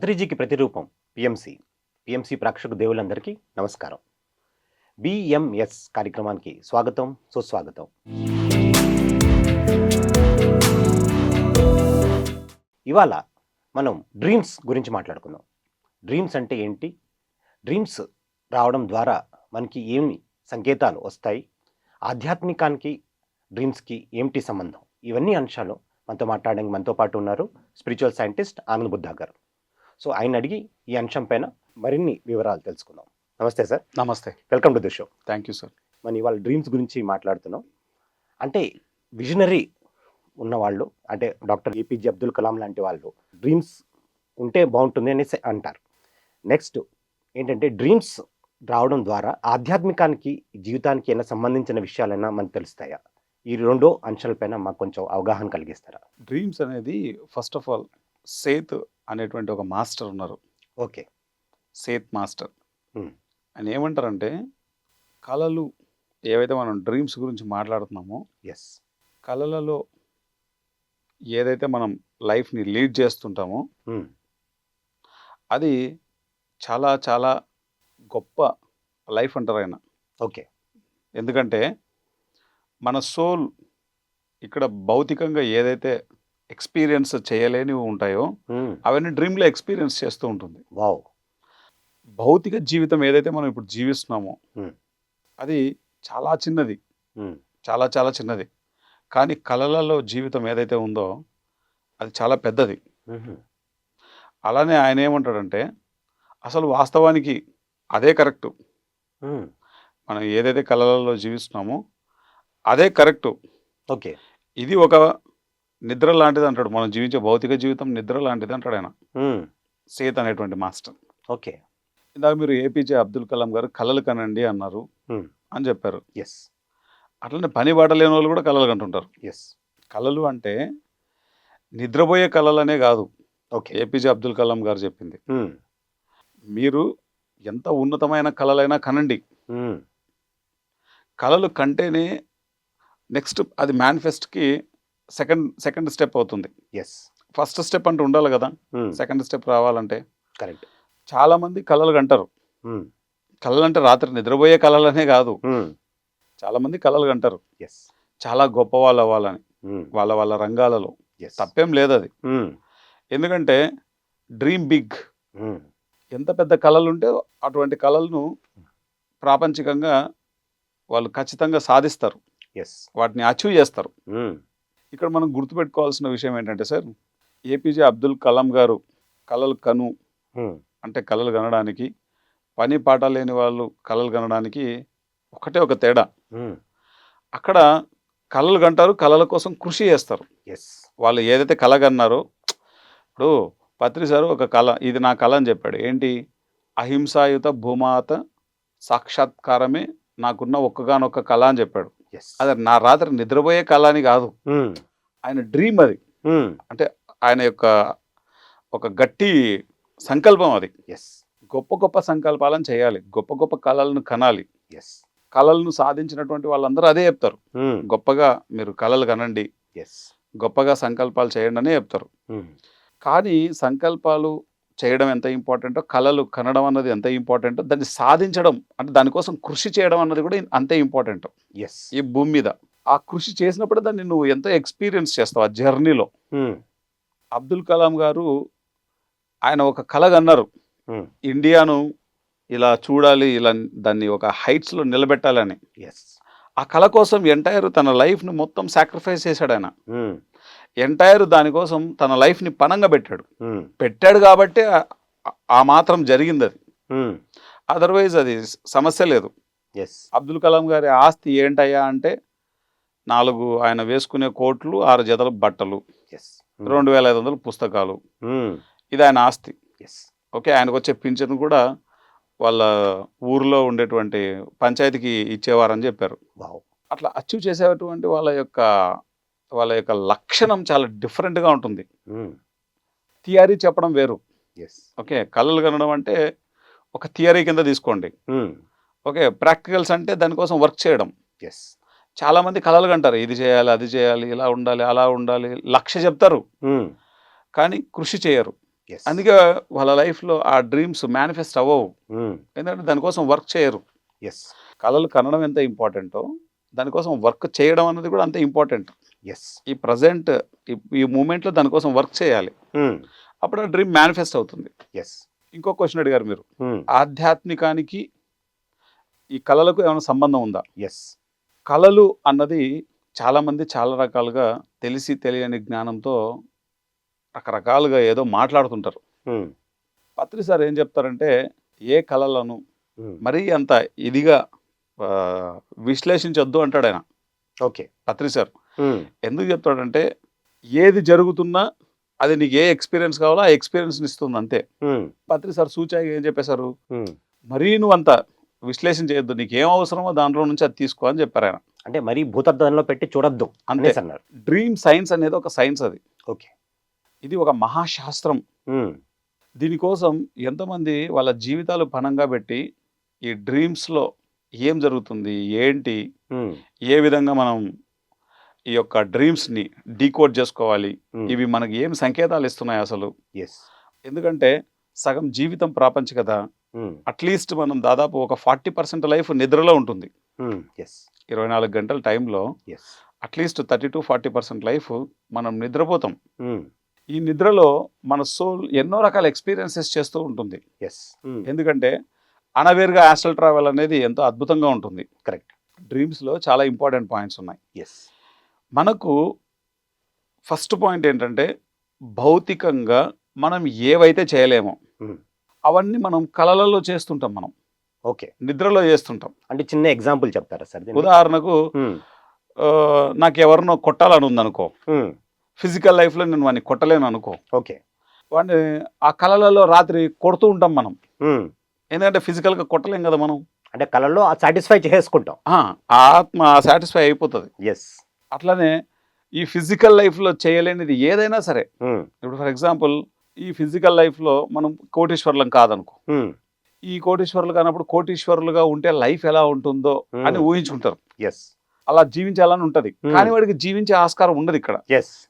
పత్రిజీకి ప్రతిరూపం PMC PMC ప్రేక్షకు దేవులందరికీ నమస్కారం. BMS కార్యక్రమానికి స్వాగతం సుస్వాగతం. ఇవాళ మనం డ్రీమ్స్ గురించి మాట్లాడుకుందాం. డ్రీమ్స్ అంటే ఏంటి? డ్రీమ్స్ రావడం ద్వారా మనకి ఏమి సంకేతాలు వస్తాయి? ఆధ్యాత్మికానికి డ్రీమ్స్కి ఏమిటి సంబంధం? ఇవన్నీ అంశాలు మనతో మాట్లాడడానికి మనతో పాటు ఉన్నారు స్పిరిచువల్ సైంటిస్ట్ ఆనంద్ బుద్ధా గారు సో ఆయన అడిగి ఈ అంశం పైన మరిన్ని వివరాలు తెలుసుకుందాం. నమస్తే సార్. నమస్తే. Welcome to the show thank you sir మనం ఇవాళ డ్రీమ్స్ గురించి మాట్లాడుతున్నాం. అంటే విజనరీ ఉన్నవాళ్ళు అంటే డాక్టర్ ఏపీజే అబ్దుల్ కలాం లాంటి వాళ్ళు డ్రీమ్స్ ఉంటే బాగుంటుంది అనేసి అంటారు. నెక్స్ట్ ఏంటంటే డ్రీమ్స్ రావడం ద్వారా ఆధ్యాత్మికానికి జీవితానికి ఏమైనా సంబంధించిన విషయాలైనా మనకు తెలుస్తాయా? ఈ రెండో అంశాలపైన మాకు కొంచెం అవగాహన కలిగిస్తారా? డ్రీమ్స్ అనేది ఫస్ట్ ఆఫ్ ఆల్ సేత్ అనేటువంటి ఒక మాస్టర్ ఉన్నారు. ఓకే. Seth master. ఆయన ఏమంటారంటే కళలు ఏవైతే మనం డ్రీమ్స్ గురించి మాట్లాడుతున్నామో ఎస్ కళలలో ఏదైతే మనం లైఫ్ని లీడ్ చేస్తుంటామో అది చాలా చాలా గొప్ప లైఫ్ అంటారు ఆయన. ఓకే. ఎందుకంటే మన సోల్ ఇక్కడ భౌతికంగా ఏదైతే ఎక్స్పీరియన్స్ చేయలేనివి ఉంటాయో అవన్నీ డ్రీమ్లో ఎక్స్పీరియన్స్ చేస్తూ ఉంటుంది. వావ్. భౌతిక జీవితం ఏదైతే మనం ఇప్పుడు జీవిస్తున్నామో. అది చాలా చిన్నది. చాలా చాలా చిన్నది. కానీ కళలలో జీవితం ఏదైతే ఉందో అది చాలా పెద్దది. అలానే ఆయన ఏమంటాడంటే అసలు వాస్తవానికి అదే కరెక్ట్. మనం ఏదైతే కళలలో జీవిస్తున్నామో అదే కరెక్ట్. ఓకే. ఇది ఒక నిద్ర లాంటిది అంటాడు. మనం జీవించే భౌతిక జీవితం నిద్ర లాంటిది అంటాడు ఆయన. సేత్ అనేటువంటి మాస్టర్. ఓకే. ఇందాక మీరు ఏపీజే అబ్దుల్ కలాం గారు కళలు కనండి అన్నారు. అని చెప్పారు. ఎస్ అట్లనే పని బాట లేని వాళ్ళు కూడా కళలు కంటుంటారు. ఎస్ కళలు అంటే నిద్రపోయే కళలనే కాదు. ఓకే. ఏపీజే అబ్దుల్ కలాం గారు చెప్పింది. మీరు ఎంత ఉన్నతమైన కళలైనా కనండి. కళలు కంటేనే నెక్స్ట్ అది మేనిఫెస్ట్కి సెకండ్ సెకండ్ స్టెప్ అవుతుంది. ఎస్ ఫస్ట్ స్టెప్ అంటూ ఉండాలి కదా. సెకండ్ స్టెప్ రావాలంటే కరెక్ట్ చాలామంది కళలు కంటారు. కళలు అంటే రాత్రి నిద్రపోయే కళలనే కాదు. చాలామంది కళలు కంటారు. ఎస్ చాలా గొప్ప వాళ్ళు అవ్వాలని. వాళ్ళ వాళ్ళ రంగాలలో. తప్పేం లేదు అది ఎందుకంటే డ్రీమ్ బిగ్ ఎంత పెద్ద కళలు ఉంటే అటువంటి కళలను ప్రాపంచికంగా వాళ్ళు ఖచ్చితంగా సాధిస్తారు. ఎస్ వాటిని అచీవ్ చేస్తారు. ఇక్కడ మనం గుర్తుపెట్టుకోవాల్సిన విషయం ఏంటంటే సార్ ఏపీజే అబ్దుల్ కలాం గారు కళలు కను అంటే కళలు కనడానికి పని పాట లేని వాళ్ళు కళలు కనడానికి ఒకటే ఒక తేడా. అక్కడ కళలు కంటారు కళల కోసం కృషి చేస్తారు. ఎస్ వాళ్ళు ఏదైతే కళ కన్నారో ఇప్పుడు పత్రి సారు ఒక కళ ఇది నా కళ అని చెప్పాడు. ఏంటి? అహింసాయుత భూమాత సాక్షాత్కారమే నాకున్న ఒక్కగానొక్క కళ అని చెప్పాడు. అది నా రాత్రి నిద్రపోయే కళ అని కాదు ఆయన డ్రీమ్ అది. ఆయన యొక్క ఒక గట్టి సంకల్పం అది. ఎస్ గొప్ప గొప్ప సంకల్పాలను చేయాలి. గొప్ప గొప్ప కళలను కనాలి. ఎస్ కళలను సాధించినటువంటి వాళ్ళందరూ అదే చెప్తారు. గొప్పగా మీరు కళలు కనండి. ఎస్ గొప్పగా సంకల్పాలు చేయండి అనే చెప్తారు. కానీ సంకల్పాలు చేయడం ఎంత ఇంపార్టెంటో కళలు కనడం అన్నది ఎంత ఇంపార్టెంటో దాన్ని సాధించడం అంటే దానికోసం కృషి చేయడం అన్నది కూడా అంతే ఇంపార్టెంట్. ఎస్ ఈ భూమి మీద. ఆ కృషి చేసినప్పుడు దాన్ని నువ్వు ఎంతో ఎక్స్పీరియన్స్ చేస్తావు ఆ జర్నీలో. అబ్దుల్ కలాం గారు ఆయన ఒక కళ కన్నారు ఇండియాను ఇలా చూడాలి ఇలా దాన్ని ఒక హైట్స్లో నిలబెట్టాలని. ఎస్ ఆ కళ కోసం ఎంటైర్ తన లైఫ్ని మొత్తం సాక్రిఫైస్ చేశాడు ఆయన. ఎంటైర్ దానికోసం తన లైఫ్ని పనంగా పెట్టాడు. పెట్టాడు కాబట్టి ఆ- మాత్రం జరిగింది అది. అదర్వైజ్ అది సమస్య లేదు. ఎస్ అబ్దుల్ కలాం గారి ఆస్తి ఏంటయ్యా అంటే నాలుగు ఆయన వేసుకునే కోట్లు ఆరు జతల బట్టలు ఎస్ రెండు వేల ఐదు వందల పుస్తకాలు. ఇది ఆయన ఆస్తి. ఎస్ ఓకే ఆయనకు వచ్చే పింఛన్ కూడా వాళ్ళ ఊర్లో ఉండేటువంటి పంచాయతీకి ఇచ్చేవారని చెప్పారు. అట్లా అచీవ్ చేసేటువంటి వాళ్ళ యొక్క వాళ్ళ యొక్క లక్షణం చాలా డిఫరెంట్గా ఉంటుంది. థియరీ చెప్పడం వేరు. ఎస్ ఓకే కళలు కనడం అంటే ఒక థియరీ కింద తీసుకోండి. ఓకే ప్రాక్టికల్స్ అంటే దానికోసం వర్క్ చేయడం. ఎస్ చాలామంది కళలు కంటారు. ఇది చేయాలి అది చేయాలి ఇలా ఉండాలి అలా ఉండాలి లక్ష్య చెప్తారు. కానీ కృషి చేయరు. అందుకే వాళ్ళ లైఫ్లో ఆ డ్రీమ్స్ మేనిఫెస్ట్ అవ్వవు. ఎందుకంటే దానికోసం వర్క్ చేయరు. ఎస్ కళలు కనడం ఎంత ఇంపార్టెంటో దానికోసం వర్క్ చేయడం అనేది కూడా అంతే ఇంపార్టెంట్. ఈ ప్రజెంట్ ఈ మూమెంట్లో దానికోసం వర్క్ చేయాలి. అప్పుడు ఆ డ్రీమ్ మేనిఫెస్ట్ అవుతుంది. ఎస్ ఇంకో క్వశ్చన్ అడిగారు మీరు. ఆధ్యాత్మికానికి ఈ కళలకు ఏమైనా సంబంధం ఉందా? ఎస్ కళలు అన్నది చాలామంది చాలా రకాలుగా తెలిసి తెలియని జ్ఞానంతో రకరకాలుగా ఏదో మాట్లాడుతుంటారు. పత్రి సార్ ఏం చెప్తారంటే ఏ కళలను మరీ అంత ఇదిగా విశ్లేషించొద్దు అంటాడు ఆయన. Okay Patri sir. ఎందుకు చెప్తాడంటే ఏది జరుగుతున్నా అది నీకు ఏ ఎక్స్పీరియన్స్ కావాలో ఆ ఎక్స్పీరియన్స్ని ఇస్తుంది అంతే. పత్రి సార్ సూచాయిగా ఏం చెప్పేశారు? మరీ నువ్వు అంత విశ్లేషణ చేయొద్దు నీకు ఏం అవసరమో దాంట్లో నుంచి అది తీసుకో అని చెప్పారు ఆయన. అంటే మరీ భూతద్దంలో పెట్టి చూడొద్దు అంతే. అన్నారు. డ్రీమ్ సైన్స్ అనేది ఒక సైన్స్ అది. ఓకే. ఇది ఒక మహాశాస్త్రం. దీనికోసం ఎంతమంది వాళ్ళ జీవితాలు పణంగా పెట్టి ఈ డ్రీమ్స్లో ఏం జరుగుతుంది ఏంటి? ఏ విధంగా మనం ఈ యొక్క డ్రీమ్స్ని డీకోడ్ చేసుకోవాలి. ఇవి మనకి ఏం సంకేతాలు ఇస్తున్నాయి అసలు? ఎందుకంటే సగం జీవితం ప్రాపంచికత అట్లీస్ట్ మనం దాదాపు ఒక ఫార్టీ పర్సెంట్ లైఫ్ నిద్రలో ఉంటుంది. ఎస్ ఇరవై నాలుగు గంటల టైంలో at least thirty to forty percent life మనం నిద్రపోతాం. ఈ నిద్రలో మన సోల్ ఎన్నో రకాల ఎక్స్పీరియన్సెస్ చేస్తూ ఉంటుంది. ఎస్ ఎందుకంటే అనవేర్గా ఆస్ట్రల్ ట్రావెల్ అనేది ఎంతో అద్భుతంగా ఉంటుంది. కరెక్ట్ డ్రీమ్స్లో చాలా ఇంపార్టెంట్ పాయింట్స్ ఉన్నాయి. ఎస్ మనకు ఫస్ట్ పాయింట్ ఏంటంటే భౌతికంగా మనం ఏవైతే చేయలేమో Hmm. అవన్నీ మనం కళలలో చేస్తుంటాం మనం. ఓకే. నిద్రలో చేస్తుంటాం. అంటే చిన్న ఎగ్జాంపుల్ చెప్తారా సార్? ఉదాహరణకు ఆ, నాకు ఎవరినో కొట్టాలని ఉందనుకో ఫిజికల్ లైఫ్లో నేను వాడిని కొట్టలేను అనుకో ఓకే. వాడిని ఆ కళలలో రాత్రి కొడుతూ ఉంటాం మనం. ఎందుకంటే ఫిజికల్గా కొట్టలేం కదా మనం. అంటే కళల్లో సాటిస్ఫై చేసుకుంటాం. ఆ ఆత్మ సాటిస్ఫై అయిపోతుంది. ఎస్ అట్లనే ఈ ఫిజికల్ లైఫ్లో చేయలేనిది ఏదైనా సరే. ఇప్పుడు ఫర్ ఎగ్జాంపుల్ ఈ ఫిజికల్ లైఫ్లో మనం కోటీశ్వరులం కాదనుకో. ఈ కోటీశ్వరులు కానప్పుడు కోటీశ్వరులుగా ఉంటే లైఫ్ ఎలా ఉంటుందో అని ఊహించుకుంటారు ఎస్ అలా జీవించాలని ఉంటది. కానీ వాడికి జీవించే ఆస్కారం ఉండదు ఇక్కడ.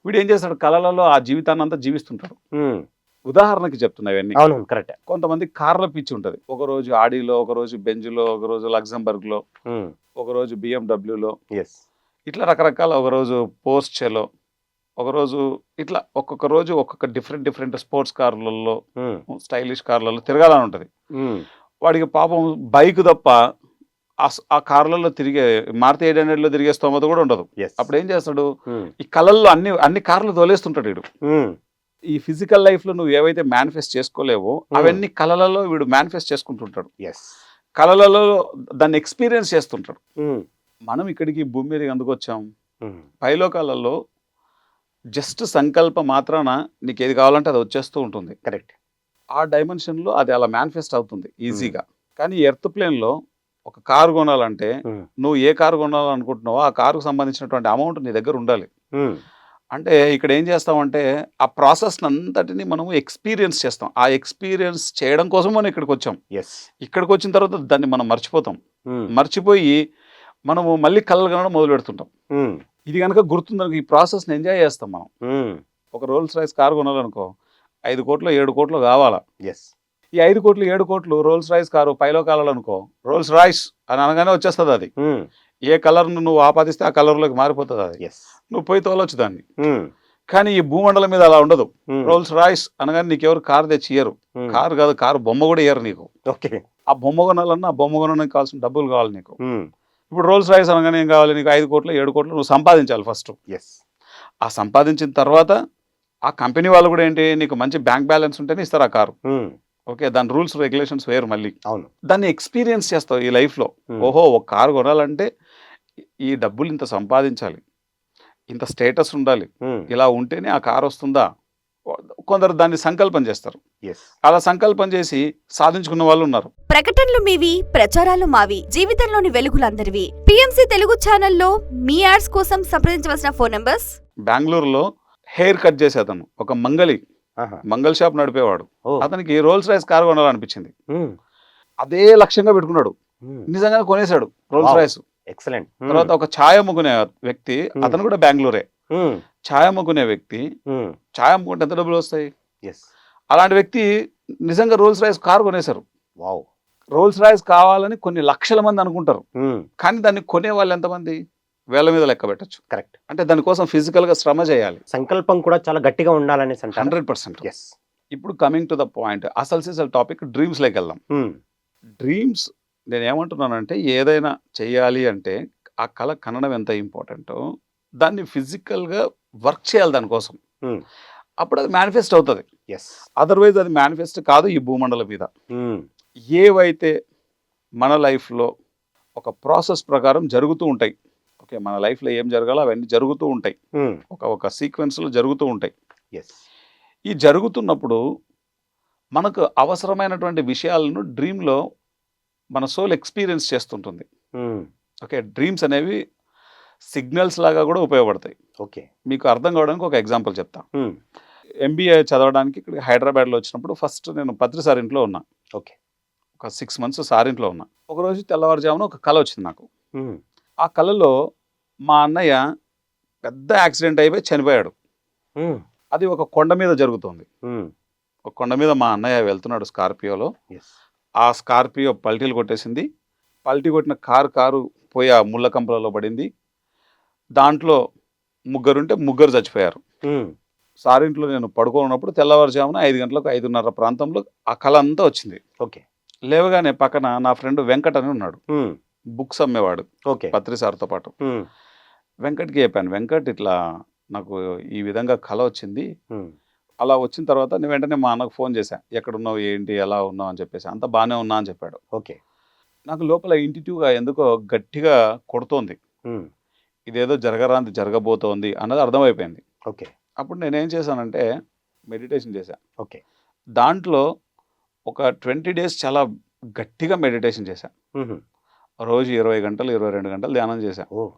వీడు ఏం చేస్తాడు? కళలలో ఆ జీవితాన్ని అంతా జీవిస్తుంటాడు. ఉదాహరణకి చెప్తున్నా ఇవన్నీ. అవును కరెక్ట్. కొంతమంది కార్ల పిచ్చి ఉంటుంది. ఒక రోజు ఆడీలో ఒక రోజు బెంజ్లో ఒక రోజు లగ్జంబర్గ్లో ఒక రోజు బిఎండబ్ల్యూలో ఎస్ ఇట్లా రకరకాల ఒక రోజు పోస్చెలో ఒక రోజు ఇట్లా ఒక్కొక్క రోజు ఒక్కొక్క డిఫరెంట్ డిఫరెంట్ స్పోర్ట్స్ కార్లలో స్టైలిష్ కార్లలో తిరగాలని ఉంటుంది. వాడికి పాపం బైక్ తప్ప ఆ కార్లలో తిరిగే మారుతి ఎయిట్ హండ్రెడ్లో తిరిగే స్తోమత కూడా ఉండదు. అప్పుడు ఏం చేస్తాడు? ఈ కళల్లో అన్ని అన్ని కార్లు తోలేస్తుంటాడు వీడు. ఈ ఫిజికల్ లైఫ్లో నువ్వు ఏవైతే మేనిఫెస్ట్ చేసుకోలేవో అవన్నీ కళలలో వీడు మేనిఫెస్ట్ చేసుకుంటుంటాడు. ఎస్ కళలలో దాన్ని ఎక్స్పీరియన్స్ చేస్తుంటాడు. మనం ఇక్కడికి భూమి మీదకి ఎందుకు వచ్చాం? పైలోకాలలో జస్ట్ సంకల్ప మాత్రాన నీకు ఏది కావాలంటే అది వచ్చేస్తూ ఉంటుంది. కరెక్ట్. ఆ డైమెన్షన్లో అది అలా మేనిఫెస్ట్ అవుతుంది ఈజీగా. కానీ ఎర్త్ ప్లేన్లో ఒక కారు కొనాలంటే నువ్వు ఏ కారు కొనాలనుకుంటున్నావో ఆ కారుకు సంబంధించినటువంటి అమౌంట్ నీ దగ్గర ఉండాలి. అంటే ఇక్కడ ఏం చేస్తామంటే ఆ ప్రాసెస్ అంతటిని మనము ఎక్స్పీరియన్స్ చేస్తాం. ఆ ఎక్స్పీరియన్స్ చేయడం కోసం మనం ఇక్కడికి వచ్చాం. ఎస్. ఇక్కడికి వచ్చిన తర్వాత దాన్ని మనం మర్చిపోతాం. మర్చిపోయి మనము మళ్ళీ కళ్ళు కనడం మొదలు పెడుతుంటాం ఇది కనుక గుర్తుందనుకో ఈ ప్రాసెస్ని ఎంజాయ్ చేస్తాం మనం. ఒక రోల్స్ రైస్ కారు కొనాలనుకో ఐదు కోట్లు ఏడు కోట్లు కావాలా? ఎస్ ఈ ఐదు కోట్లు ఏడు కోట్లు రోల్స్ రైస్ కారు పైలో కావాలనుకో రోల్స్ రైస్ అని అనగానే వచ్చేస్తుంది అది. ఏ కలర్ను నువ్వు ఆపాదిస్తే ఆ కలర్లోకి మారిపోతుంది అది. నువ్వు పోయి తోలొచ్చు దాన్ని. కానీ ఈ భూమండలం మీద అలా ఉండదు. రోల్స్ రాయిస్ అనగానే నీకు ఎవరు కారు తెచ్చి ఇయ్యరు. కారు కాదు కారు బొమ్మ కూడా ఇయ్యరు నీకు. ఓకే. ఆ బొమ్మ కొనాలన్నా ఆ బొమ్మ కొనడానికి కావాల్సిన డబ్బులు కావాలి నీకు. ఇప్పుడు రోల్స్ రాయిస్ అనగానే ఏం కావాలి? నీకు ఐదు కోట్లు ఏడు కోట్లు నువ్వు సంపాదించాలి ఫస్ట్ ఎస్ ఆ సంపాదించిన తర్వాత ఆ కంపెనీ వాళ్ళు కూడా ఏంటి? నీకు మంచి బ్యాంక్ బ్యాలెన్స్ ఉంటేనే ఇస్తారు ఆ కారు. ఓకే దాని రూల్స్ రెగ్యులేషన్స్ వేరు మళ్ళీ. అవును. దాన్ని ఎక్స్పీరియన్స్ చేస్తావు ఈ లైఫ్లో ఓహో ఒక కారు కొనాలంటే ఈ డబ్బులు ఇంత సంపాదించాలి. ఇంత స్టేటస్ ఉండాలి. ఇలా ఉంటేనే ఆ కారు వస్తుందా? కొందరు దాన్ని సంకల్పం చేస్తారు. అలా సంకల్పం చేసి సాధించుకున్న వాళ్ళు ఉన్నారు. ప్రకటనలు మీవి ప్రచారాలు మావి జీవితంలోని వెలుగులందరివి. పిఎంసి తెలుగు ఛానల్లో మీ యాడ్స్ కోసం సంప్రదించవలసిన ఫోన్ నంబర్స్? బెంగళూరులో హెయిర్ కట్ చేసే అతను ఒక మంగలి మంగళ షాప్ నడిపేవాడు. అతనికి రోల్స్ రైస్ కారు కొనాలనిపించింది. అదే లక్ష్యంగా పెట్టుకున్నాడు. నిజంగానే కొనేశాడు రోల్స్. రైస్. ఎక్సలెంట్. తర్వాత ఒక ఛాయ్ అమ్ముకునే వ్యక్తి అతను కూడా బెంగళూరే. ఛాయ్ అమ్ముకునే వ్యక్తి ఛాయ్ అమ్ముకుంటే ఎంత డబ్బులు వస్తాయి? ఎస్ అలాంటి వ్యక్తి నిజంగా రోల్స్ రాయిస్ కారు కొనేశారు. వావ్. రోల్స్ రాయిస్ కావాలని కొన్ని లక్షల మంది అనుకుంటారు. కానీ దాన్ని కొనే వాళ్ళు ఎంతమంది? వేల మీద లెక్క పెట్టచ్చు. కరెక్ట్. అంటే దానికోసం physical గా శ్రమ చేయాలి. సంకల్పం కూడా చాలా గట్టిగా ఉండాలనేసి అంటారు? Hundred percent. ఎస్ ఇప్పుడు కమింగ్ టు ద పాయింట్ అసలు సిసల్ టాపిక్ డ్రీమ్స్లోకి వెళ్దాం. డ్రీమ్స్ నేను ఏమంటున్నానంటే ఏదైనా చేయాలి అంటే ఆ కళ కనడం ఎంత ఇంపార్టెంటో దాన్ని ఫిజికల్గా వర్క్ చేయాలి దానికోసం. అప్పుడు అది మేనిఫెస్ట్ అవుతుంది. ఎస్ అదర్వైజ్ అది మేనిఫెస్ట్ కాదు ఈ భూమండలం మీద. ఏవైతే మన లైఫ్లో ఒక ప్రాసెస్ ప్రకారం జరుగుతూ ఉంటాయి. ఓకే మన లైఫ్లో ఏం జరగాలో అవన్నీ జరుగుతూ ఉంటాయి. ఒక ఒక సీక్వెన్స్లో జరుగుతూ ఉంటాయి. ఎస్ ఈ జరుగుతున్నప్పుడు మనకు అవసరమైనటువంటి విషయాలను డ్రీమ్లో మన సోల్ ఎక్స్పీరియన్స్ చేస్తుంటుంది. ఓకే డ్రీమ్స్ అనేవి సిగ్నల్స్ లాగా కూడా ఉపయోగపడతాయి. ఓకే మీకు అర్థం కావడానికి ఒక ఎగ్జాంపుల్ చెప్తా. ఎంబీఏ చదవడానికి ఇక్కడ హైదరాబాద్లో వచ్చినప్పుడు ఫస్ట్ నేను పత్రి సార్ ఇంట్లో ఉన్నా. ఓకే. ఒక సిక్స్ మంత్స్ సార్ ఇంట్లో ఉన్నా. ఒకరోజు తెల్లవారుజామున ఒక కళ వచ్చింది నాకు. ఆ కళలో మా అన్నయ్య పెద్ద యాక్సిడెంట్ అయిపోయి చనిపోయాడు. అది ఒక కొండ మీద జరుగుతుంది. ఒక కొండ మీద మా అన్నయ్య వెళ్తున్నాడు స్కార్పియోలో. ఆ స్కార్పియో పల్టీలు కొట్టేసింది. పల్టీ కొట్టిన కారు కారు పోయి ఆ ముళ్ళ కంపలలో పడింది. దాంట్లో ముగ్గురుంటే ముగ్గురు చచ్చిపోయారు. సారింట్లో నేను పడుకోనున్నప్పుడు తెల్లవారుజామున ఐదు గంటలకు ఐదున్నర ప్రాంతంలో ఆ కళ అంతా వచ్చింది. ఓకే. లేవగానే పక్కన నా ఫ్రెండ్ వెంకట్ అని ఉన్నాడు. బుక్స్ అమ్మేవాడు. ఓకే. పత్రి సార్తో పాటు. వెంకట్కి చెప్పాను వెంకట్ ఇట్లా నాకు ఈ విధంగా కళ వచ్చింది. అలా వచ్చిన తర్వాత నేను వెంటనే మా అన్నకు ఫోన్ చేశా. ఎక్కడున్నావు ఏంటి ఎలా ఉన్నావు అని చెప్పేసి. అంత బాగానే ఉన్నా అని చెప్పాడు. ఓకే. నాకు లోపల ఇంటిట్యూగా ఎందుకో గట్టిగా కొడుతోంది. ఇదేదో జరగరాంది జరగబోతోంది అన్నది అర్థమైపోయింది. ఓకే. అప్పుడు నేనేం చేశానంటే మెడిటేషన్ చేశా. ఓకే. దాంట్లో ఒక ట్వంటీ డేస్ చాలా గట్టిగా మెడిటేషన్ చేశా. రోజు ఇరవై గంటలు ఇరవై రెండు గంటలు ధ్యానం చేశా. ఓ.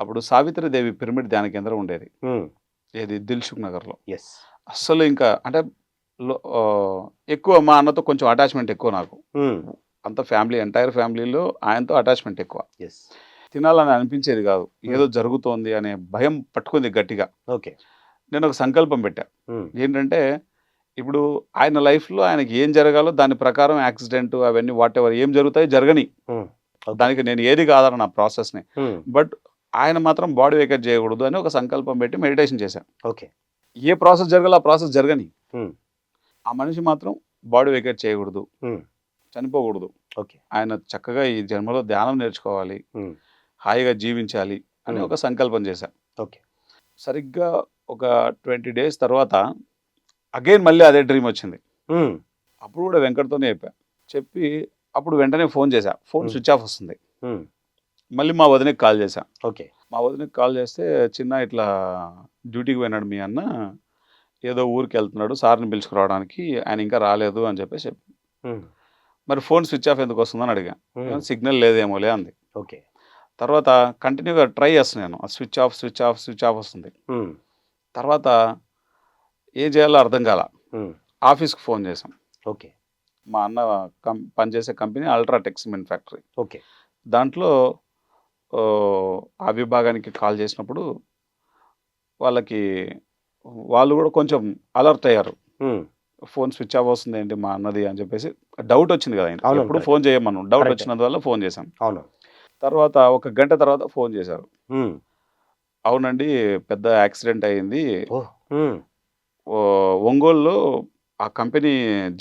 అప్పుడు సావిత్రిదేవి పిరమిడ్ ధ్యాన కేంద్రం ఉండేది. ఏది? దిల్సుఖ్ నగర్లో. ఎస్ అస్సలు ఇంకా అంటే ఎక్కువ మా అన్నతో కొంచెం అటాచ్మెంట్ ఎక్కువ నాకు. అంత ఫ్యామిలీ ఎంటైర్ ఫ్యామిలీలో ఆయనతో అటాచ్మెంట్ ఎక్కువ. ఎస్ తినాలని అనిపించేది కాదు. ఏదో జరుగుతోంది అనే భయం పట్టుకుంది గట్టిగా. ఓకే. నేను ఒక సంకల్పం పెట్టా. ఏంటంటే ఇప్పుడు ఆయన లైఫ్లో ఆయనకి ఏం జరగాలో దాని ప్రకారం యాక్సిడెంట్ అవన్నీ వాట్ ఎవర్ ఏం జరుగుతాయి జరగని. దానికి నేను ఏది కాదన్న నా ప్రాసెస్ని. బట్ ఆయన మాత్రం బాడీ వేకెట్ చేయకూడదు అని ఒక సంకల్పం పెట్టి మెడిటేషన్ చేశాను ఓకే. ఏ ప్రాసెస్ జరగాలో ఆ ప్రాసెస్ జరగని. ఆ మనిషి మాత్రం బాడీ వేకెట్ చేయకూడదు. చనిపోకూడదు. ఓకే. ఆయన చక్కగా ఈ జన్మలో ధ్యానం నేర్చుకోవాలి. హాయిగా జీవించాలి అని. ఒక సంకల్పం చేశా. ఓకే. సరిగ్గా ఒక ట్వంటీ డేస్ తర్వాత అగైన్ మళ్ళీ అదే డ్రీమ్ వచ్చింది. అప్పుడు కూడా వెంకట్తోనే చెప్పా. చెప్పి అప్పుడు వెంటనే ఫోన్ చేశా. ఫోన్. స్విచ్ ఆఫ్ వస్తుంది. మళ్ళీ మా వదినకి కాల్ చేశా. ఓకే. మా వదినకి కాల్ చేస్తే చిన్న ఇట్లా డ్యూటీకి పోయినాడు మీ అన్న. ఏదో ఊరికి వెళ్తున్నాడు. సార్ని పిలుచుకురావడానికి ఆయన ఇంకా రాలేదు అని చెప్పేసి చెప్పి. మరి ఫోన్ స్విచ్ ఆఫ్ ఎందుకు వస్తుందని అడిగా. సిగ్నల్ లేదేమోలే అంది. ఓకే. తర్వాత కంటిన్యూగా ట్రై చేస్తున్నాను switch off switch off switch off వస్తుంది. తర్వాత ఏం చేయాలో అర్థం కాల. ఆఫీస్కి ఫోన్ చేసాం ఓకే. మా అన్న కం పనిచేసే company UltraTech cement factory. Okay. దాంట్లో ఆ విభాగానికి కాల్ చేసినప్పుడు వాళ్ళకి వాళ్ళు కూడా కొంచెం అలర్ట్ అయ్యారు. ఫోన్ స్విచ్ ఆఫ్ వస్తుంది ఏంటి మా అన్నది అని చెప్పేసి డౌట్ వచ్చింది కదా ఆయన correct. ఫోన్ చేయమను డౌట్. వచ్చినందువల్ల ఫోన్ చేశాం. అవును. తర్వాత ఒక గంట తర్వాత ఫోన్ చేశారు. అవునండి. పెద్ద యాక్సిడెంట్ ఓ ఓ, ఒంగోలులో ఆ కంపెనీ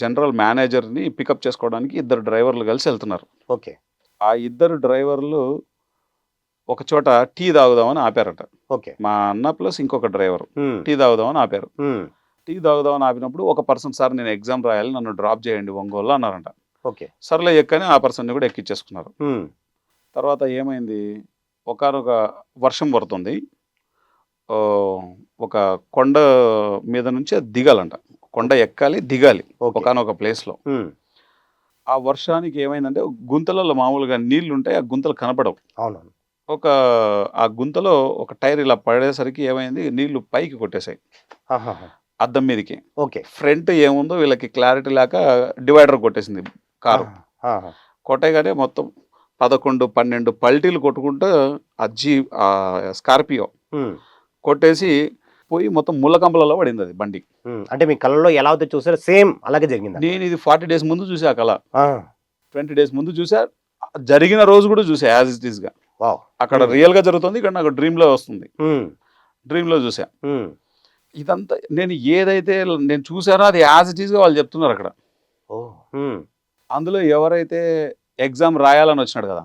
జనరల్ మేనేజర్ని పికప్ చేసుకోవడానికి ఇద్దరు డ్రైవర్లు కలిసి వెళ్తున్నారు. ఓకే. ఆ ఇద్దరు డ్రైవర్లు ఒక చోట టీ తాగుదామని ఆపారట. ఓకే. మా అన్న ప్లస్ ఇంకొక డ్రైవర్. టీ తాగుదామని ఆపారు. టీ తాగుదామని ఆపినప్పుడు ఒక పర్సన్ సార్ నేను ఎగ్జామ్ రాయాలి నన్ను డ్రాప్ చేయండి ఒంగోలు అన్నారంట. ఓకే. సర్లే ఎక్కని ఆ పర్సన్ని కూడా ఎక్కించేసుకున్నారు తర్వాత ఏమైంది? ఒకనొక వర్షం పడుతుంది. ఒక కొండ మీద నుంచి అది దిగాలంట. కొండ ఎక్కాలి దిగాలి ఒకనొక ప్లేస్లో. ఆ వర్షానికి ఏమైందంటే గుంతలలో మామూలుగా నీళ్ళు ఉంటాయి ఆ గుంతలు కనపడవు. అవునవును. ఒక ఆ గుంతలో ఒక టైర్ ఇలా పడేసరికి ఏమైంది? నీళ్ళు పైకి కొట్టేశాయి. అద్దం మీదకి. ఓకే. ఫ్రంట్ ఏముందో వీళ్ళకి క్లారిటీ లేక డివైడర్ కొట్టేసింది కారు. కొట్టగానే మొత్తం పదకొండు పన్నెండు పల్టీలు కొట్టుకుంటూ ఆ జీ స్కార్పియో. కొట్టేసి పోయి మొత్తం ముళ్ళకంపలలో పడింది అది బండి. అంటే మీ కళ్ళలో ఎలా అయితే చూసారో? సేమ్ అలాగే జరిగింది నేను ఇది ఫార్టీ డేస్ ముందు చూసా ఆ కళ. ట్వంటీ డేస్ ముందు చూసా. జరిగిన రోజు కూడా చూసా యాజ్ ఇట్ ఈస్గా అక్కడ. రియల్గా జరుగుతుంది ఇక్కడ నాకు డ్రీమ్లో వస్తుంది. డ్రీమ్లో చూసా. ఇదంతా నేను ఏదైతే నేను చూసానో అది యాజ్ ఇట్ ఈస్గా వాళ్ళు చెప్తున్నారు అక్కడ. అందులో ఎవరైతే ఎగ్జామ్ రాయాలని వచ్చినాడు కదా.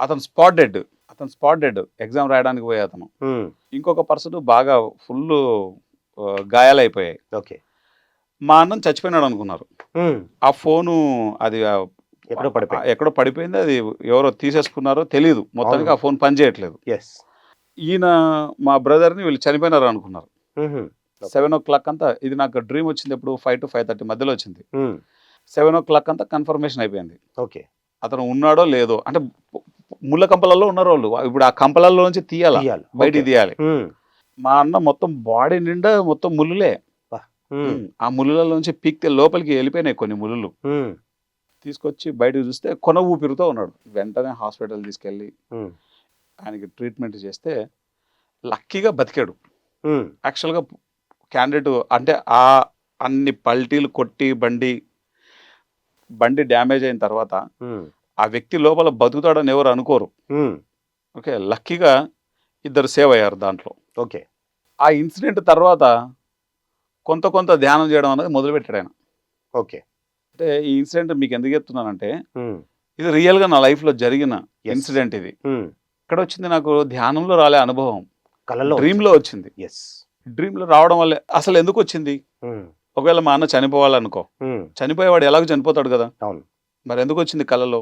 అతను స్పాట్ డెడ్ అతను స్పాట్ డెడ్ ఎగ్జామ్ రాయడానికి పోయే అతను. ఇంకొక పర్సన్ బాగా ఫుల్ గాయాలైపోయాయి. ఓకే. మా అన్నం చచ్చిపోయినాడు అనుకున్నారు. ఆ ఫోను అది ఎక్కడో పడిపోయి ఎక్కడో పడిపోయింది. అది ఎవరో తీసేసుకున్నారో తెలియదు మొత్తానికి ఆ ఫోన్ పనిచేయట్లేదు ఎస్ ఈయన మా బ్రదర్ని వీళ్ళు చనిపోయినారు అనుకున్నారు. సెవెన్ ఓ క్లాక్ అంతా ఇది నాకు డ్రీమ్ వచ్చింది ఎప్పుడు ఫైవ్ టు ఫైవ్ థర్టీ మధ్యలో వచ్చింది. సెవెన్ ఓ క్లాక్ అంతా కన్ఫర్మేషన్ అయిపోయింది. ఓకే. అతను ఉన్నాడో లేదో అంటే ముళ్ళ కంపలలో ఉన్నారు వాళ్ళు ఇప్పుడు ఆ కంపలలో నుంచి తీయాలా? బయటికి ఓకే. తీయాలి. మా అన్న మొత్తం బాడీ నిండా మొత్తం ముళ్ళులే. ఆ ముళ్ళలో నుంచి పీక్తే లోపలికి వెళ్ళిపోయినాయి కొన్ని ముళ్ళు తీసుకొచ్చి బయటకు చూస్తే కొన ఊపిరితో ఉన్నాడు. వెంటనే హాస్పిటల్ తీసుకెళ్ళి ఆయనకి ట్రీట్మెంట్ చేస్తే లక్కీగా బతికాడు. యాక్చువల్గా క్యాండిడేట్ అంటే ఆ అన్ని పల్టీలు కొట్టి బండి బండి డ్యామేజ్ అయిన తర్వాత ఆ వ్యక్తి లోపల బతుకుతాడని ఎవరు అనుకోరు. ఓకే లక్కీగా ఇద్దరు సేవ్ అయ్యారు దాంట్లో. ఓకే. ఆ ఇన్సిడెంట్ తర్వాత కొంత కొంత ధ్యానం చేయడం అనేది మొదలుపెట్టాడు ఆయన. ఓకే. అంటే ఈ ఇన్సిడెంట్ మీకు ఎందుకు చెప్తున్నానంటే ఇది రియల్గా నా లైఫ్లో జరిగిన. ఇన్సిడెంట్ ఇది. ఇక్కడ వచ్చింది నాకు ధ్యానంలో రాలే అనుభవం. కళ్ళల్లో డ్రీమ్లో వచ్చింది. ఎస్ డ్రీమ్లో రావడం వల్లే అసలు ఎందుకు వచ్చింది? ఒకవేళ మా అన్న చనిపోవాలనుకో చనిపోయేవాడు ఎలాగో చనిపోతాడు కదా. అవును. మరి ఎందుకు వచ్చింది కళలో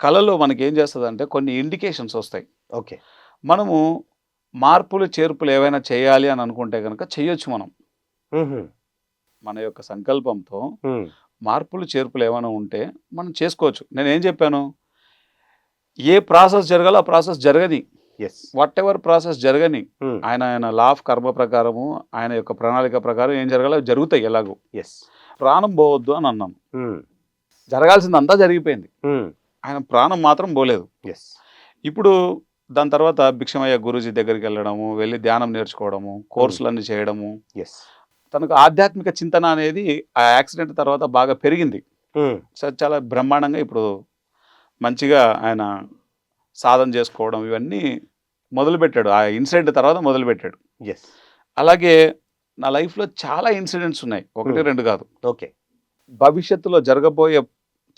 కళలో మనకి ఏం చేస్తుంది అంటే కొన్ని ఇండికేషన్స్ వస్తాయి. ఓకే. మనము మార్పులు చేర్పులు ఏవైనా చేయాలి అని అనుకుంటే కనుక చేయొచ్చు మనం. మన యొక్క సంకల్పంతో మార్పులు చేర్పులు ఏమైనా ఉంటే మనం చేసుకోవచ్చు. నేను ఏం చెప్పాను? ఏ ప్రాసెస్ జరగాలో ఆ ప్రాసెస్ జరగని ఎస్ వాట్ ఎవర్ ప్రాసెస్ జరగని ఆయన ఆయన లా ఆఫ్ కర్మ ప్రకారము ఆయన యొక్క ప్రణాళిక ప్రకారం ఏం జరగాలో జరుగుతాయి ఎలాగో. ఎస్ ప్రాణం పోవద్దు అని అన్నాం. జరగాల్సిందంతా జరిగిపోయింది. ఆయన ప్రాణం మాత్రం పోలేదు. ఎస్ ఇప్పుడు దాని తర్వాత భిక్షమయ్య గురూజీ దగ్గరికి వెళ్ళడము వెళ్ళి ధ్యానం నేర్చుకోవడము కోర్సులన్నీ చేయడము. ఎస్ తనకు ఆధ్యాత్మిక చింతన అనేది ఆ యాక్సిడెంట్ తర్వాత బాగా పెరిగింది. చాలా బ్రహ్మాండంగా ఇప్పుడు మంచిగా ఆయన సాధన చేసుకోవడం ఇవన్నీ మొదలుపెట్టాడు. ఆ ఇన్సిడెంట్ తర్వాత మొదలుపెట్టాడు. ఎస్ అలాగే నా లైఫ్లో చాలా ఇన్సిడెంట్స్ ఉన్నాయి. ఒకటి Hmm. రెండు కాదు. ఓకే. భవిష్యత్తులో జరగబోయే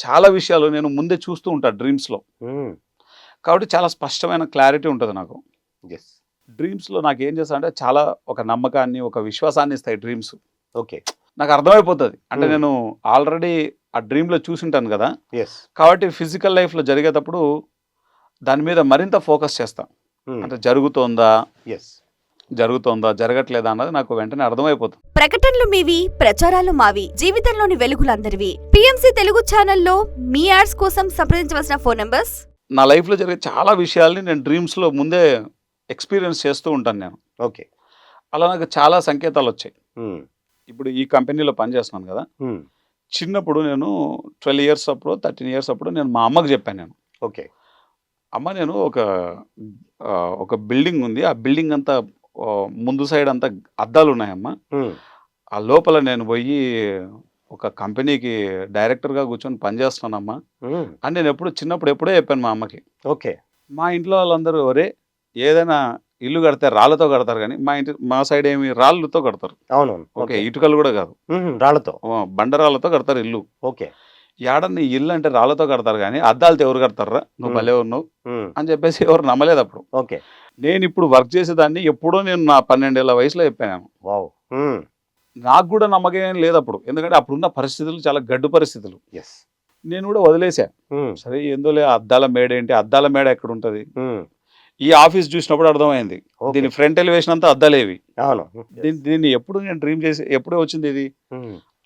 చాలా విషయాలు నేను ముందే చూస్తూ ఉంటాను డ్రీమ్స్లో. కాబట్టి చాలా స్పష్టమైన క్లారిటీ ఉంటుంది నాకు. ఎస్ డ్రీమ్స్లో నాకు ఏం చేస్తా అంటే చాలా ఒక నమ్మకాన్ని ఒక విశ్వాసాన్ని ఇస్తాయి డ్రీమ్స్. ఓకే. నాకు అర్థమైపోతుంది. అంటే Hmm. నేను ఆల్రెడీ ఆ డ్రీమ్లో చూసుంటాను కదా. ఎస్ కాబట్టి ఫిజికల్ లైఫ్లో జరిగేటప్పుడు దాని మీద మరింత ఫోకస్ చేస్తా. అంటే జరుగుతోందా? ఎస్ జరుగుతోందా? జరగట్లేదా అన్నది నాకు వెంటనే అర్థమైపోతుంది. ప్రకటనలు మీవి ప్రచారాలు మావి జీవితంలోని వెలుగులందరివి. పిఎంసి తెలుగు ఛానల్లో మీ యాడ్స్ కోసం సంప్రదించవలసిన ఫోన్ నంబర్స్? నా లైఫ్లో జరిగే చాలా విషయాల్ని నేను డ్రీమ్స్లో ముందే ఎక్స్పీరియన్స్ చేస్తూ ఉంటాను నేను. ఓకే. అలా నాకు చాలా సంకేతాలు వచ్చాయి. ఇప్పుడు ఈ కంపెనీలో పనిచేస్తున్నాను కదా. చిన్నప్పుడు నేను ట్వెల్వ్ ఇయర్స్ అప్పుడు థర్టీన్ ఇయర్స్ అప్పుడు నేను మా అమ్మకి చెప్పాను నేను. ఓకే. అమ్మ నేను ఒక ఒక బిల్డింగ్ ఉంది. ఆ బిల్డింగ్ అంతా ముందు సైడ్ అంతా అద్దాలు ఉన్నాయమ్మా. ఆ లోపల నేను పోయి ఒక కంపెనీకి డైరెక్టర్గా కూర్చొని పనిచేస్తున్నానమ్మా అని నేను ఎప్పుడు చిన్నప్పుడు ఎప్పుడే చెప్పాను మా అమ్మకి. ఓకే. మా ఇంట్లో వాళ్ళందరూ ఒరే ఏదైనా ఇల్లు కడితే రాళ్ళతో కడతారు కానీ మా ఇంటి మా సైడ్ ఏమి రాళ్ళతో కడతారు. అవునవును. ఓకే ఇటుకలు కూడా కాదు. రాళ్ళతో. బండరాళ్ళతో కడతారు ఇల్లు. ఓకే. ఏడని ఇల్లు అంటే రాళ్ళతో కడతారు కానీ అద్దాలతో ఎవరు కడతారా నువ్వు. భలే ఉన్నావు. అని చెప్పేసి ఎవరు నమ్మలేదు అప్పుడు. ఓకే. నేను ఇప్పుడు వర్క్ చేసేదాన్ని ఎప్పుడో నేను నా పన్నెండేళ్ళ వయసులో చెప్పాను వావ్. నాకు కూడా నమ్మకం లేదు అప్పుడు. ఎందుకంటే అప్పుడున్న పరిస్థితులు చాలా గడ్డు పరిస్థితులు. ఎస్ నేను కూడా వదిలేసా. సరే ఏందోలే అద్దాల మేడ ఏంటి? అద్దాల మేడ ఎక్కడ ఉంటుంది. ఈ ఆఫీస్ చూసినప్పుడు అర్థమైంది. దీని ఫ్రంట్ ఎలివేషన్ అంతా అద్దాలేవి. దీన్ని ఎప్పుడు నేను డ్రీమ్ చేసి ఎప్పుడే వచ్చింది ఇది.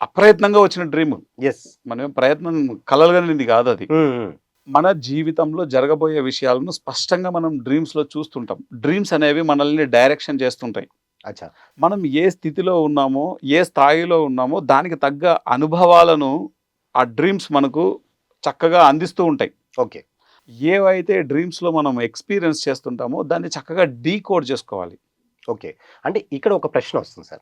అప్రయత్నంగా వచ్చిన డ్రీమ్. ఎస్ మనం ప్రయత్నం కలలుగానిది కాదు అది. మన జీవితంలో జరగబోయే విషయాలను స్పష్టంగా మనం డ్రీమ్స్లో చూస్తుంటాం. డ్రీమ్స్ అనేవి మనల్ని డైరెక్షన్ చేస్తుంటాయి. అచ్చా. మనం ఏ స్థితిలో ఉన్నామో ఏ స్థాయిలో ఉన్నామో దానికి తగ్గ అనుభవాలను ఆ డ్రీమ్స్ మనకు చక్కగా అందిస్తూ ఉంటాయి. ఓకే. ఏవైతే డ్రీమ్స్లో మనం ఎక్స్పీరియన్స్ చేస్తుంటామో దాన్ని చక్కగా డీకోడ్ చేసుకోవాలి. ఓకే. అంటే ఇక్కడ ఒక ప్రశ్న వస్తుంది సార్.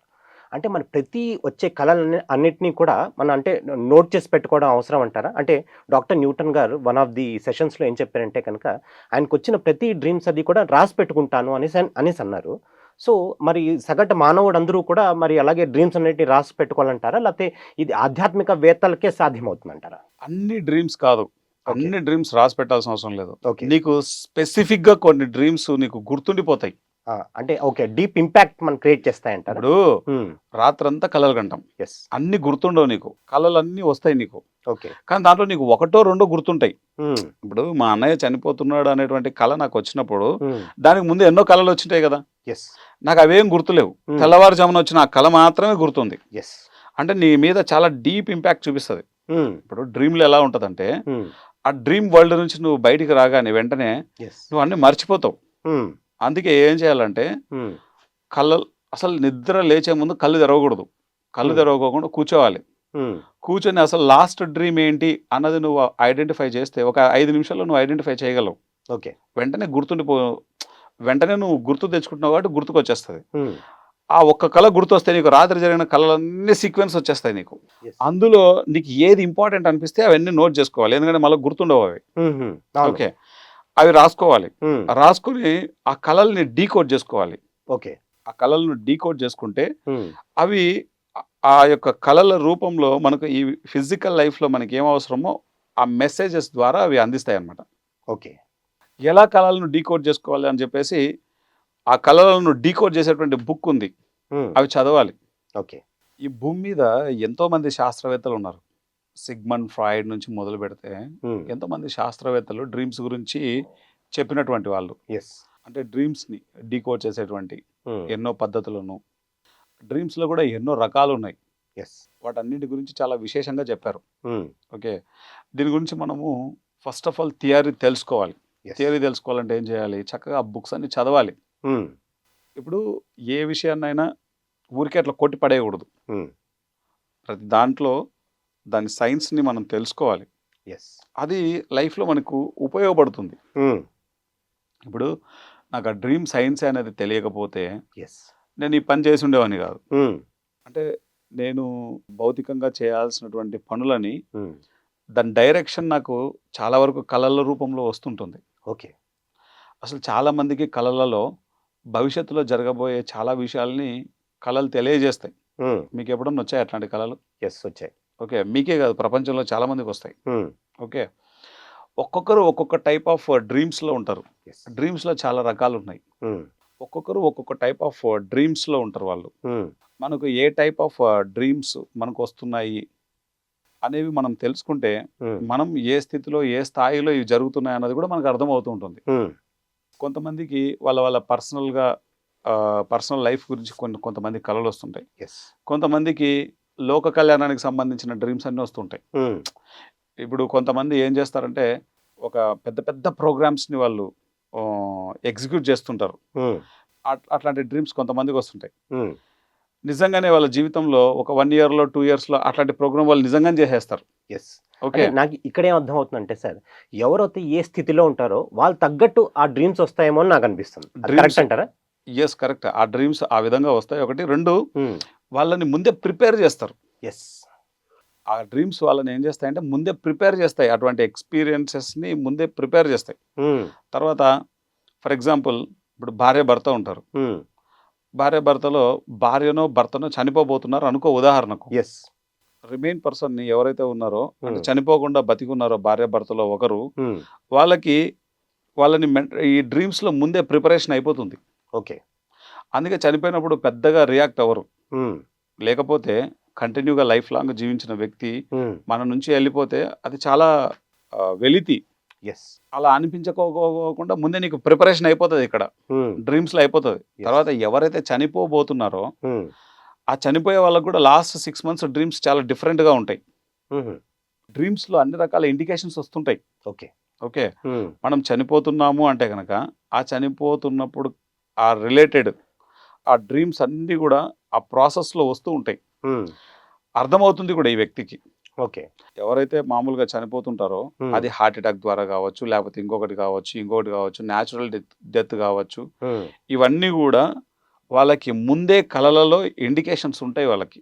అంటే మన ప్రతి వచ్చే కళలని అన్నిటినీ కూడా మనం అంటే నోట్ చేసి పెట్టుకోవడం అవసరం అంటారా? అంటే డాక్టర్ న్యూటన్ గారు వన్ ఆఫ్ ది సెషన్స్లో ఏం చెప్పారంటే కనుక ఆయనకు వచ్చిన ప్రతి డ్రీమ్స్ అది కూడా రాసి పెట్టుకుంటాను అనేసి అన్- అనేసి అన్నారు. సో మరి సగటు మానవుడు అందరూ కూడా మరి అలాగే డ్రీమ్స్ అన్నిటిని రాసి పెట్టుకోవాలంటారా? లేకపోతే ఇది ఆధ్యాత్మిక వేత్తలకే సాధ్యమవుతుందంటారా? అన్ని డ్రీమ్స్ కాదు. అన్ని డ్రీమ్స్ రాసి పెట్టాల్సిన అవసరం లేదు. ఓకే. నీకు స్పెసిఫిక్గా కొన్ని డ్రీమ్స్ నీకు గుర్తుండిపోతాయి. అంటే ఓకే డీప్ ఇంపాక్ట్ మనం క్రియేట్ చేస్తాయంటారా? ఇప్పుడు రాత్రంతా కలలు కంటాం. ఎస్ అన్ని గుర్తుండవు నీకు. కళలు అన్ని వస్తాయి నీకు. ఓకే. కానీ దాంట్లో నీకు ఒకటో రెండో గుర్తుంటాయి. ఇప్పుడు మా అన్నయ్య చనిపోతున్నాడు అనేటువంటి కళ నాకు వచ్చినప్పుడు దానికి ముందు ఎన్నో కళలు వచ్చింటాయి కదా. ఎస్ నాకు అవేం గుర్తులేవు. తెల్లవారుజామున వచ్చిన ఆ కళ మాత్రమే గుర్తుంది. ఎస్ అంటే నీ మీద చాలా డీప్ ఇంపాక్ట్ చూపిస్తుంది. ఇప్పుడు డ్రీమ్లు ఎలా ఉంటదంటే ఆ డ్రీమ్ వరల్డ్ నుంచి నువ్వు బయటికి రాగానే వెంటనే నువ్వు అన్ని మర్చిపోతావు. అందుకే ఏం చేయాలంటే కళ్ళు అసలు నిద్ర లేచే ముందు కళ్ళు తెరవకూడదు. కళ్ళు. తెరవకోకుండా కూర్చోవాలి. కూర్చొని అసలు లాస్ట్ డ్రీమ్ ఏంటి అన్నది నువ్వు ఐడెంటిఫై చేస్తే ఒక ఐదు నిమిషాల్లో నువ్వు ఐడెంటిఫై చేయగలవు. ఓకే. వెంటనే గుర్తుండిపో వెంటనే నువ్వు గుర్తు తెచ్చుకుంటున్నావు కాబట్టి గుర్తుకొచ్చేస్తుంది. ఆ ఒక్క కళ గుర్తొస్తే నీకు రాత్రి జరిగిన కళలన్నీ సీక్వెన్స్ వచ్చేస్తాయి నీకు. అందులో నీకు ఏది ఇంపార్టెంట్ అనిపిస్తే అవన్నీ నోట్ చేసుకోవాలి. ఎందుకంటే మళ్ళీ గుర్తుండవు అవి. ఓకే. అవి రాసుకోవాలి. రాసుకుని ఆ కళల్ని డీకోడ్ చేసుకోవాలి. ఓకే. ఆ కళలను డీకోడ్ చేసుకుంటే అవి ఆ- యొక్క కళల రూపంలో మనకు ఈ ఫిజికల్ లైఫ్లో మనకి ఏం అవసరమో ఆ మెసేజెస్ ద్వారా అవి అందిస్తాయి అన్నమాట ఓకే. ఎలా కళలను డీకోడ్ చేసుకోవాలి అని చెప్పేసి ఆ కళలను డీకోడ్ చేసేటువంటి బుక్ ఉంది. అవి చదవాలి. ఓకే. ఈ భూమి మీద ఎంతో మంది శాస్త్రవేత్తలు ఉన్నారు. సిగ్మన్ ఫ్రాయిడ్ నుంచి మొదలు పెడితే ఎంతో మంది శాస్త్రవేత్తలు డ్రీమ్స్ గురించి చెప్పినటువంటి వాళ్ళు. అంటే డ్రీమ్స్ని డీకోడ్ చేసేటువంటి ఎన్నో పద్ధతులను. డ్రీమ్స్లో కూడా ఎన్నో రకాలు ఉన్నాయి ఎస్ వాటన్నిటి గురించి చాలా విశేషంగా చెప్పారు. ఓకే. దీని గురించి మనము ఫస్ట్ ఆఫ్ ఆల్ థియరీ తెలుసుకోవాలి. థియరీ తెలుసుకోవాలంటే ఏం చేయాలి? చక్కగా ఆ బుక్స్ అన్ని చదవాలి. ఇప్పుడు ఏ విషయాన్నైనా ఊరికే అట్లా కొట్టి పడేయకూడదు. ప్రతి దాంట్లో దాని సైన్స్ని మనం తెలుసుకోవాలి. ఎస్ అది లైఫ్లో మనకు ఉపయోగపడుతుంది. ఇప్పుడు నాకు ఆ డ్రీమ్ సైన్స్ అనేది తెలియకపోతే ఎస్ నేను ఈ పని చేసి ఉండేవాడిని కాదు. అంటే నేను భౌతికంగా చేయాల్సినటువంటి పనులని దాని డైరెక్షన్ నాకు చాలా వరకు కళల రూపంలో వస్తుంటుంది. ఓకే. అసలు చాలా మందికి కళలలో భవిష్యత్తులో జరగబోయే చాలా విషయాల్ని కళలు తెలియజేస్తాయి. మీకు ఎప్పుడన్నా వచ్చాయి అట్లాంటి కళలు? ఎస్ వచ్చాయి. ఓకే మీకే కాదు ప్రపంచంలో చాలా మందికి వస్తాయి. ఓకే. ఒక్కొక్కరు ఒక్కొక్క టైప్ ఆఫ్ డ్రీమ్స్లో ఉంటారు. డ్రీమ్స్లో చాలా రకాలు ఉన్నాయి ఒక్కొక్కరు ఒక్కొక్క టైప్ ఆఫ్ డ్రీమ్స్లో ఉంటారు వాళ్ళు. మనకు ఏ టైప్ ఆఫ్ డ్రీమ్స్ మనకు వస్తున్నాయి అనేవి మనం తెలుసుకుంటే మనం ఏ స్థితిలో ఏ స్థాయిలో ఇవి జరుగుతున్నాయి అన్నది కూడా మనకు అర్థమవుతూ ఉంటుంది. కొంతమందికి వాళ్ళ వాళ్ళ పర్సనల్గా పర్సనల్ లైఫ్ గురించి కొన్ని కొంతమంది కళలు వస్తుంటాయి కొంతమందికి లోక కళ్యాణానికి సంబంధించిన డ్రీమ్స్ అన్నీ వస్తుంటాయి. ఇప్పుడు కొంతమంది ఏం చేస్తారంటే ఒక పెద్ద పెద్ద ప్రోగ్రామ్స్ని వాళ్ళు ఎగ్జిక్యూట్ చేస్తుంటారు. అట్- అట్లాంటి డ్రీమ్స్ కొంతమందికి వస్తుంటాయి. నిజంగానే వాళ్ళ జీవితంలో ఒక వన్ ఇయర్లో టూ ఇయర్స్లో అట్లాంటి ప్రోగ్రామ్ వాళ్ళు నిజంగానే చేసేస్తారు. Yes okay. నాకు ఇక్కడేం అర్థం అవుతుందంటే సార్ ఎవరైతే ఏ స్థితిలో ఉంటారో వాళ్ళు తగ్గట్టు ఆ డ్రీమ్స్ వస్తాయేమో అని నాకు అనిపిస్తుంది. కరెక్ట్ అంటారా? Yes correct. ఆ డ్రీమ్స్ ఆ విధంగా వస్తాయి. ఒకటి. రెండు వాళ్ళని ముందే ప్రిపేర్ చేస్తారు. ఎస్ ఆ డ్రీమ్స్ వాళ్ళని ఏం చేస్తాయంటే ముందే ప్రిపేర్ చేస్తాయి. అటువంటి ఎక్స్పీరియన్సెస్ని ముందే ప్రిపేర్ చేస్తాయి. తర్వాత ఫర్ ఎగ్జాంపుల్ ఇప్పుడు భార్య భర్త ఉంటారు. భార్య భర్తలో భార్యనో భర్తనో చనిపోబోతున్నారు అనుకో ఉదాహరణకు. ఎస్ రిమైన్ పర్సన్ని ఎవరైతే ఉన్నారో అంటే Hmm. చనిపోకుండా బతికున్నారో భార్య భర్తలో ఒకరు వాళ్ళకి వాళ్ళని ఈ డ్రీమ్స్లో ముందే ప్రిపరేషన్ అయిపోతుంది. ఓకే అందుకే చనిపోయినప్పుడు పెద్దగా రియాక్ట్ అవ్వరు. లేకపోతే కంటిన్యూగా లైఫ్ లాంగ్ జీవించిన వ్యక్తి మన నుంచి వెళ్ళిపోతే అది చాలా వెలితి. ఎస్ అలా అనిపించకోకుండా ముందే నీకు ప్రిపరేషన్ అయిపోతుంది ఇక్కడ. డ్రీమ్స్లో అయిపోతుంది. తర్వాత ఎవరైతే చనిపోబోతున్నారో ఆ చనిపోయే వాళ్ళకు కూడా లాస్ట్ సిక్స్ మంత్స్ డ్రీమ్స్ చాలా డిఫరెంట్గా ఉంటాయి. డ్రీమ్స్లో అన్ని రకాల ఇండికేషన్స్ వస్తుంటాయి. ఓకే. ఓకే. మనం చనిపోతున్నాము అంటే కనుక ఆ చనిపోతున్నప్పుడు ఆ రిలేటెడ్ ఆ డ్రీమ్స్ అన్నీ కూడా ఆ ప్రాసెస్లో వస్తూ ఉంటాయి. అర్థమవుతుంది కూడా ఈ వ్యక్తికి. ఓకే. ఎవరైతే మామూలుగా చనిపోతుంటారో అది హార్ట్ అటాక్ ద్వారా కావచ్చు లేకపోతే ఇంకొకటి కావచ్చు ఇంకొకటి కావచ్చు న్యాచురల్ డెత్ డెత్ కావచ్చు. ఇవన్నీ కూడా వాళ్ళకి ముందే కళలలో ఇండికేషన్స్ ఉంటాయి వాళ్ళకి.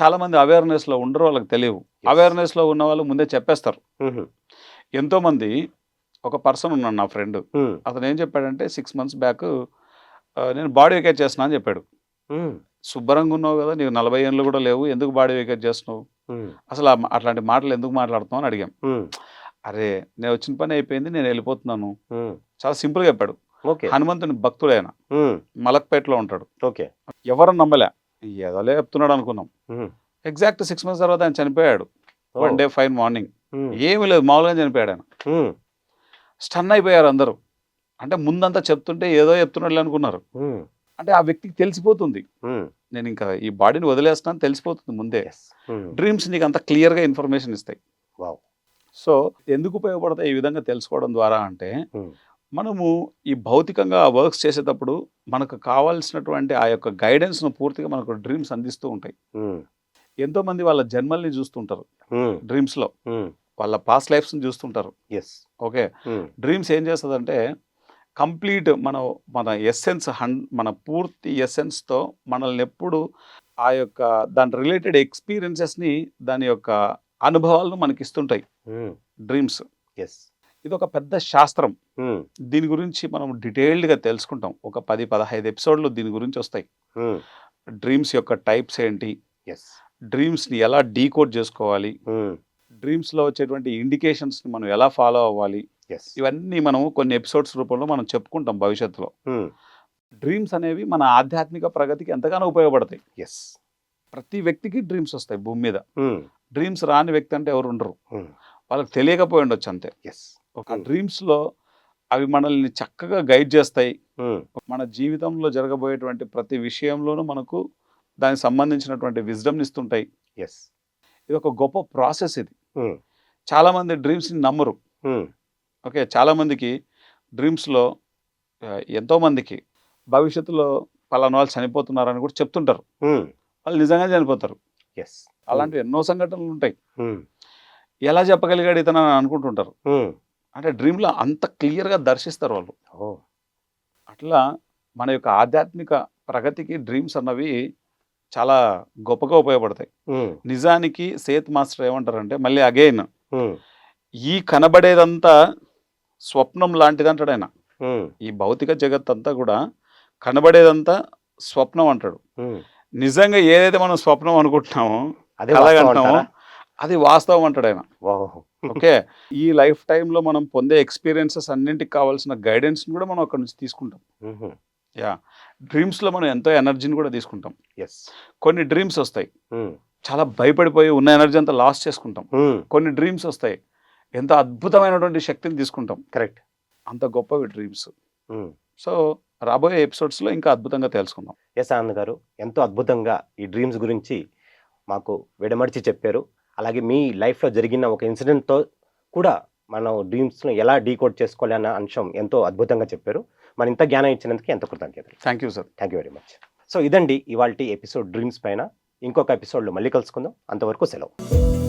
చాలా మంది అవేర్నెస్లో ఉండరు వాళ్ళకి తెలియవు. అవేర్నెస్లో ఉన్న వాళ్ళు ముందే చెప్పేస్తారు. ఎంతో మంది ఒక పర్సన్ ఉన్నాడు నా ఫ్రెండ్ అతను ఏం చెప్పాడంటే సిక్స్ మంత్స్ బ్యాక్ నేను బాడీ వెకేట్ చేస్తున్నా అని చెప్పాడు. శుభ్రంగా ఉన్నావు కదా నీకు నలభై ఏళ్ళు కూడా లేవు ఎందుకు బాడీ వెకేట్ చేస్తున్నావు? అసలు అట్లాంటి మాటలు ఎందుకు మాట్లాడుతున్నావు అని అడిగాం. అరే నేను వచ్చిన పని అయిపోయింది నేను వెళ్ళిపోతున్నాను. చాలా సింపుల్గా చెప్పాడు. ఓకే. హనుమంతుని భక్తుడు ఆయన మలక్పేటలో ఉంటాడు. ఓకే. ఎవరు నమ్మలే. ఏదోలే చెప్తున్నాడు అనుకున్నాం. ఎగ్జాక్ట్ సిక్స్ మంత్స్ తర్వాత ఆయన చనిపోయాడు. One day fine morning. ఏమీ లేదు మామూలుగా చనిపోయాడు ఆయన. స్టన్ అయిపోయారు అందరూ. అంటే ముందంతా చెప్తుంటే ఏదో చెప్తున్నాడు అనుకున్నారు. అంటే ఆ వ్యక్తికి తెలిసిపోతుంది. నేను ఇంకా ఈ బాడీని వదిలేస్తున్నాను తెలిసిపోతుంది ముందే. డ్రీమ్స్ నీకు అంత క్లియర్గా ఇన్ఫర్మేషన్ ఇస్తాయి. వావ్, సో ఎందుకు ఉపయోగపడతాయి ఈ విధంగా తెలుసుకోవడం ద్వారా అంటే మనము ఈ భౌతికంగా వర్క్స్ చేసేటప్పుడు మనకు కావాల్సినటువంటి ఆ యొక్క గైడెన్స్ను పూర్తిగా మనకు డ్రీమ్స్ అందిస్తూ ఉంటాయి. ఉమ్, ఎంతోమంది వాళ్ళ జన్మల్ని చూస్తుంటారు. డ్రీమ్స్లో. వాళ్ళ పాస్ట్ లైఫ్స్ని చూస్తుంటారు. Yes, okay. డ్రీమ్స్ ఏం చేస్తుందంటే కంప్లీట్ మన మన ఎస్సెన్స్ హన్ మన పూర్తి ఎస్సెన్స్తో మనల్ని ఎప్పుడు ఆ యొక్క దాని రిలేటెడ్ ఎక్స్పీరియన్సెస్ని దాని యొక్క అనుభవాలను మనకి ఇస్తుంటాయి. డ్రీమ్స్. yes, ఇది ఒక పెద్ద శాస్త్రం. దీని గురించి మనం డీటెయిల్డ్గా తెలుసుకుంటాం. ఒక పది పదహైదు ఎపిసోడ్లు దీని గురించి వస్తాయి. డ్రీమ్స్ యొక్క టైప్స్ ఏంటి? yes, డ్రీమ్స్ని ఎలా డీకోడ్ చేసుకోవాలి? డ్రీమ్స్లో వచ్చేటువంటి ఇండికేషన్స్ని మనం ఎలా ఫాలో అవ్వాలి? ఇవన్నీ మనం కొన్ని ఎపిసోడ్స్ రూపంలో మనం చెప్పుకుంటాం భవిష్యత్తులో. డ్రీమ్స్ అనేవి మన ఆధ్యాత్మిక ప్రగతికి ఎంతగానో ఉపయోగపడతాయి. Yes, ప్రతి వ్యక్తికి డ్రీమ్స్ వస్తాయి భూమి మీద. డ్రీమ్స్ రాని వ్యక్తి అంటే ఎవరు ఉండరు. ఉమ్, వాళ్ళకి తెలియకపోయి ఉండొచ్చు అంతే. Yes, ఒక Hmm. డ్రీమ్స్లో అవి మనల్ని చక్కగా గైడ్ చేస్తాయి. మన జీవితంలో జరగబోయేటువంటి ప్రతి విషయంలోనూ మనకు దానికి సంబంధించినటువంటి విజ్డమ్ని ఇస్తుంటాయి. Yes, ఇది ఒక గొప్ప ప్రాసెస్ ఇది. చాలామంది డ్రీమ్స్ని నమ్మరు. ఓకే చాలామందికి డ్రీమ్స్లో ఎంతోమందికి భవిష్యత్తులో పలానా వాళ్ళు చనిపోతున్నారని కూడా చెప్తుంటారు. వాళ్ళు నిజంగా చనిపోతారు. Yes, అలాంటి ఎన్నో సంఘటనలు ఉంటాయి. ఎలా చెప్పగలిగాడు ఇతను అని అనుకుంటుంటారు. అంటే డ్రీమ్లో అంత క్లియర్గా దర్శిస్తారు వాళ్ళు. అట్లా మన యొక్క ఆధ్యాత్మిక ప్రగతికి డ్రీమ్స్ అన్నవి చాలా గొప్పగా ఉపయోగపడతాయి. నిజానికి సేత్ మాస్టర్ ఏమంటారంటే మళ్ళీ అగైన్ ఈ కనబడేదంతా స్వప్నం లాంటిది అంటాడు ఆయన. ఈ భౌతిక జగత్ అంతా కూడా కనబడేదంతా స్వప్నం అంటాడు. నిజంగా ఏదైతే మనం స్వప్నం అనుకుంటున్నామో అదే అంటామో అంటారా? అది వాస్తవం అంటాడు ఆయన. ఓకే? ఈ లైఫ్ టైంలో మనం పొందే ఎక్స్పీరియన్సెస్ అన్నింటికి కావాల్సిన గైడెన్స్ని కూడా మనం అక్కడ నుంచి తీసుకుంటాం. యా. డ్రీమ్స్లో మనం ఎంతో ఎనర్జీని కూడా తీసుకుంటాం. yes, కొన్ని డ్రీమ్స్ వస్తాయి. చాలా భయపడిపోయి ఉన్న ఎనర్జీ అంతా లాస్ చేసుకుంటాం. కొన్ని డ్రీమ్స్ వస్తాయి. ఎంత అద్భుతమైనటువంటి శక్తిని తీసుకుంటాం. కరెక్ట్. అంత గొప్పవి డ్రీమ్స్. సో రాబోయే ఎపిసోడ్స్లో ఇంకా అద్భుతంగా తెలుసుకుందాం. ఎస్ ఆనంద్ గారు ఎంతో అద్భుతంగా ఈ డ్రీమ్స్ గురించి మాకు విడమర్చి చెప్పారు. అలాగే మీ లైఫ్లో జరిగిన ఒక ఇన్సిడెంట్తో కూడా మనం డ్రీమ్స్ను ఎలా డీకోడ్ చేసుకోవాలి అన్న అంశం ఎంతో అద్భుతంగా చెప్పారు. మరి ఇంత జ్ఞానం ఇచ్చినందుకు ఎంతో కృతజ్ఞతలు. Thank you sir thank you very much so ఇదండి ఇవాళ ఎపిసోడ్ డ్రీమ్స్ పైన. ఇంకొక ఎపిసోడ్లో మళ్ళీ కలుసుకుందాం. అంతవరకు సెలవు.